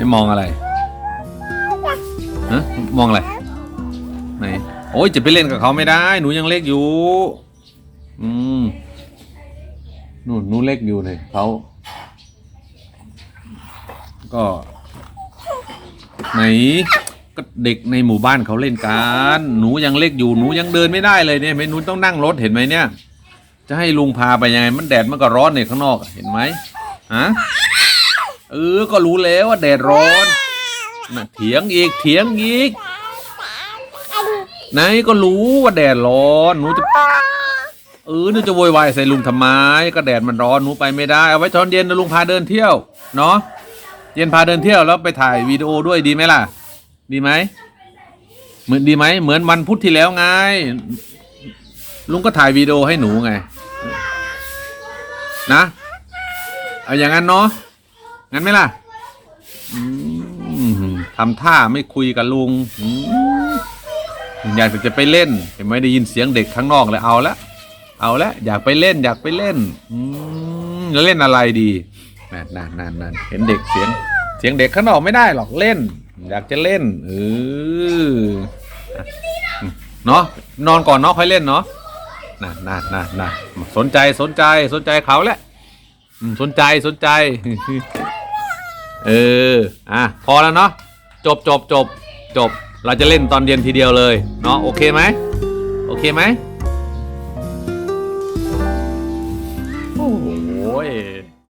ไม่มองอะไรฮะมองอะไรไหนโอ้ยจะไปเล่นกับเขาไม่ได้ หนูยังเล็กอยู่ อืมนู่นหนูเล็กอยู่เลยเขาก็ไหนก็เด็กในหมู่บ้านเขาเล่นกันหนูยังเล็กอยู่หนูยังเดินไม่ได้เลยเนี่ยเห็นไหมหนูต้องนั่งรถเห็นไหมเนี่ย จะให้ลุงพาไปยังไงมันแดดมันก็ร้อนเนี่ยข้างนอกเห็นไหมฮะ เออ ก็รู้แล้วว่าแดดร้อนน่ะเถียงอีกเถียงอีกไหนก็รู้ว่าแดดร้อนหนูจะเออหนูจะโวยวายใส่ลุงทำไม ก็แดดมันร้อนหนูไปไม่ได้เอาไว้ตอนเย็นนะลุงพาเดินเที่ยวเนาะเย็นพาเดินเที่ยวแล้วไปถ่ายวีดีโอด้วยดีไหมล่ะ ดีไหมเหมือนดีไหมเหมือนวันพุธที่แล้วไง ลุงก็ถ่ายวีดีโอให้หนูไง นะ เอาอย่างนั้นเนาะ งั้นไหมล่ะอืมทำท่าไม่คุยกับลุงอืมอยากจะไปเล่นเห็นไหมได้ยินเสียงเด็กข้างนอกเลยเอาละเอาละอยากไปเล่นอยากไปเล่นอืมแล้วเล่นอะไรดีนั่นนั่นนั่นนั่นเห็นเด็กเสียง เสียงเด็กข้างนอกไม่ได้หรอกเล่น อยากจะเล่นเออเนาะนอนก่อนเนาะค่อยเล่นเนาะน่ะน่ะน่น่ะสนใจสนใจสนใจเขาแหละสนใจสนใจ เออ อะ พอแล้วเนาะ จบจบจบจบ เราจะเล่นตอนเย็นทีเดียวเลย เนาะ โอเคไหม โอเคไหม โอ้โห